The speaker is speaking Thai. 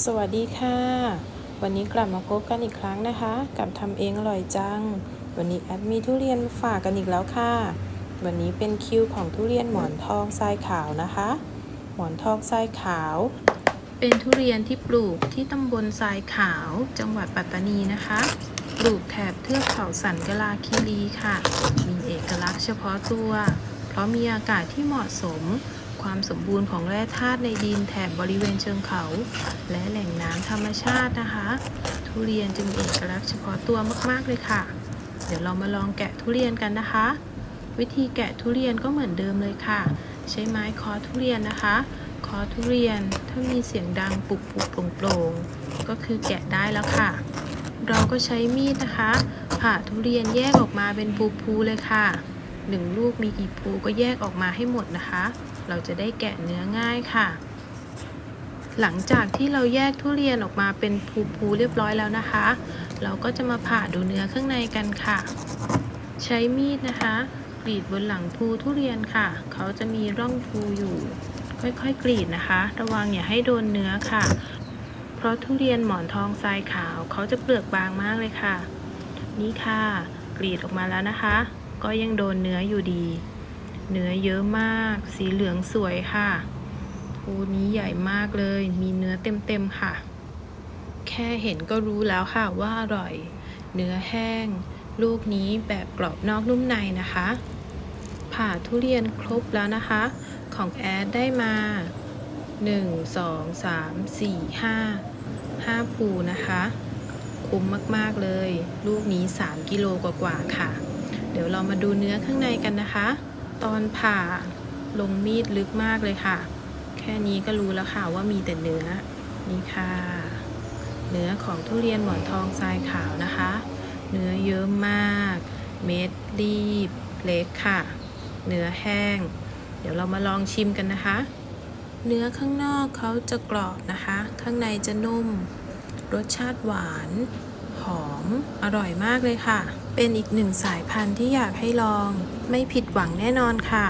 สวัสดีค่ะ วันนี้กลับมาพบกันอีกครั้งนะคะ กับทำเองอร่อยจัง วันนี้แอดมีทุเรียนฝากกันอีกแล้วค่ะ วันนี้เป็นคิวของทุเรียนหมอนทองทรายขาวนะคะ หมอนทองทรายขาว เป็นทุเรียนที่ปลูกที่ตำบลทรายขาว จังหวัดปัตตานีนะคะ ปลูกแถบเทือกเขาสันกลาคีรีค่ะ มีเอกลักษณ์เฉพาะตัว เพราะมีอากาศที่เหมาะสม ความสมบูรณ์ของแร่ธาตุในดินแถบบริเวณเชิงเขา และแหล่งน้ำธรรมชาตินะคะ ทุเรียนจึงเอกลักษณ์เฉพาะตัวมากๆเลยค่ะ เดี๋ยวเรามาลองแกะทุเรียนกันนะคะ วิธีแกะทุเรียนก็เหมือนเดิมเลยค่ะ ใช้ไม้คอทุเรียนนะคะ คอทุเรียนถ้ามีเสียงดังปุบปุบโปร่งโปร่งก็คือแกะได้แล้วค่ะ เราก็ใช้มีดนะคะ ผ่าทุเรียนแยกออกมาเป็นภูๆเลยค่ะ หนึ่งลูกมีกี่ภูก็แยกออกมาให้หมดนะคะ เราจะได้แกะเนื้อง่ายค่ะ หลังจากที่เราแยกทุเรียนออกมาเป็นภูๆเรียบร้อยแล้วนะคะ เราก็จะมาผ่าดูเนื้อข้างในกันค่ะ ใช้มีดนะคะกรีดบนหลังภูทุเรียนค่ะ เขาจะมีร่องภูอยู่ ค่อยๆกรีดนะคะ ระวังอย่าให้โดนเนื้อค่ะ เพราะทุเรียนหมอนทองทรายขาว เขาจะเปลือกบางมากเลยค่ะ นี่ค่ะ กรีดออกมาแล้วนะคะ ก็ยังโดนเนื้ออยู่ดี เนื้อเยอะมาก สีเหลืองสวยค่ะภูนี้ใหญ่มากเลย มีเนื้อเต็มๆค่ะ แค่เห็นก็รู้แล้วค่ะว่าอร่อย เนื้อแห้ง ลูกนี้แบบกรอบนอกนุ่มในนะคะ ผ่าทุเรียนครบแล้วนะคะ ของแอดได้มา 1 2 3 4 5 5ภูนะคะ คุ้มมากๆเลย ลูกนี้ 3 กิโลกว่าๆค่ะ เดี๋ยวเรามาดูเนื้อข้างในกันนะคะ ตอนผ่าลงมีดลึกมากเลยค่ะ แค่นี้ก็รู้แล้วค่ะว่ามีแต่เนื้อ นี่ค่ะ เนื้อของทุเรียนหมอนทองทรายขาวนะคะ เนื้อเยอะมาก เม็ดรีบ เล็กค่ะ เนื้อแห้ง เดี๋ยวเรามาลองชิมกันนะคะ เนื้อข้างนอกเขาจะกรอบนะคะ ข้างในจะนุ่ม รสชาติหวาน หอม อร่อยมากเลยค่ะ เป็นอีกหนึ่งสายพันธุ์ที่อยากให้ลอง ไม่ผิดหวังแน่นอนค่ะ